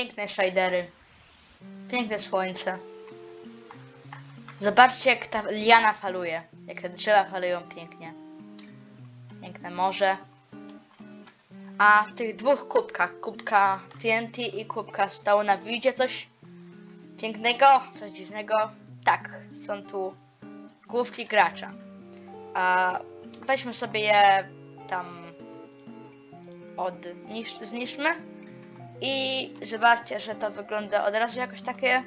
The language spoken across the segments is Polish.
Piękne shadery. Piękne słońce. Zobaczcie, jak ta liana faluje. Jak te drzewa falują pięknie. Piękne morze. A w tych dwóch kubkach, kubka TNT i kubka Stone'a, widzicie coś pięknego? Coś dziwnego? Tak, są tu główki gracza. A weźmy sobie je tam od zniszczmy i zobaczcie, że to wygląda od razu jakoś takie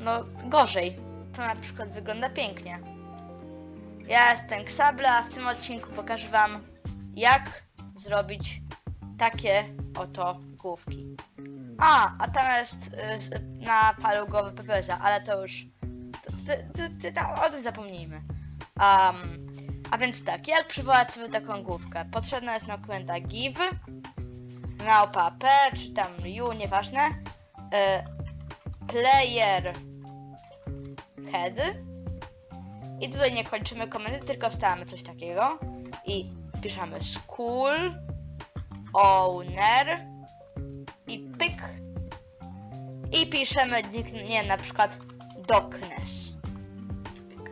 no gorzej. To na przykład wygląda pięknie. Ja jestem Ksabla, a w tym odcinku pokażę wam jak zrobić takie oto główki. A, a tam jest y, na palu głowy PPS-a, ale to już ty, tam, o tym zapomnijmy. Um, a więc tak, jak przywołać sobie taką główkę? Potrzebna jest nam komenda give, małpa p, czy tam u, nieważne. Y, player head. I tutaj nie kończymy komendy, tylko wstawiamy coś takiego. I piszemy school, owner i pyk. I piszemy, nie, na przykład. Pyk.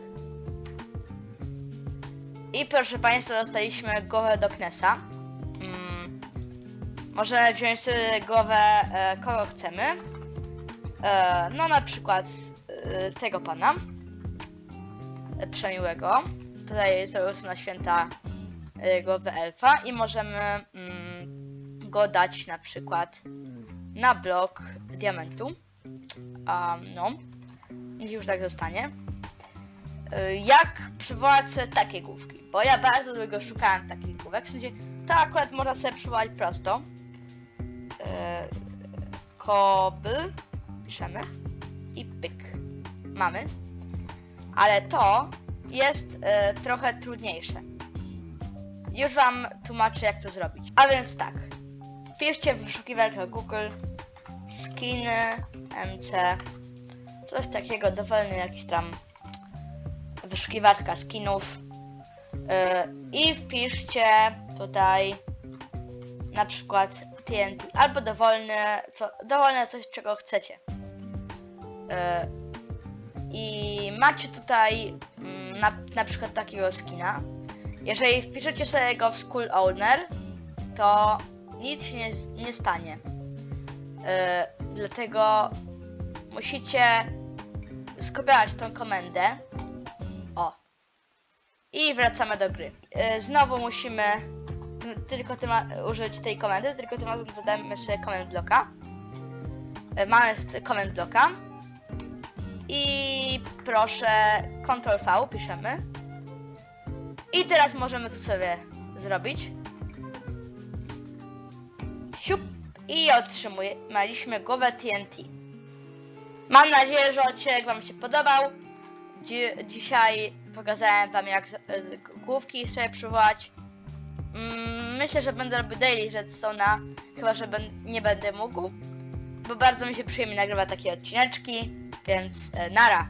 I proszę Państwa, dostaliśmy głowę Darknessa. Możemy wziąć sobie głowę e, kogo chcemy. E, no na przykład e, tego pana. E, przemiłego. Tutaj jest na święta e, głowę elfa i możemy mm, go dać na przykład na blok diamentu. Um, no. Niech już tak zostanie. Y, Jak przywołać sobie takie główki? Bo ja bardzo długo szukałem takich główek. W sensie, to akurat można sobie przywołać prosto. Y, Koby. Piszemy. I pyk. Mamy. Ale to jest y, trochę trudniejsze. Już wam tłumaczę jak to zrobić. A więc tak. Wpiszcie w wyszukiwarkę Google skiny MC coś takiego dowolny jakiś tam wyszukiwarka skinów yy, i wpiszcie tutaj na przykład TNT albo dowolne co, dowolne coś czego chcecie yy, i macie tutaj mm, na, na przykład takiego skina jeżeli wpiszecie sobie go w School Owner to nic się nie, nie stanie yy, dlatego musicie skopiować tą komendę. O. I wracamy do gry. Yy, Znowu musimy tylko tym użyć tej komendy, tylko tym razem zadamy sobie komend bloka. Yy, Mamy t- komend bloka. I proszę Ctrl V piszemy. I teraz możemy to sobie zrobić. Siup. I otrzymaliśmy głowę TNT. Mam nadzieję, że odcinek Wam się podobał. Dzi dzisiaj pokazałem Wam, jak główki sobie przywołać. Mm, myślę, że będę robił daily Redstone'a, chyba że nie będę mógł, bo bardzo mi się przyjemnie nagrywa takie odcineczki, więc e, nara.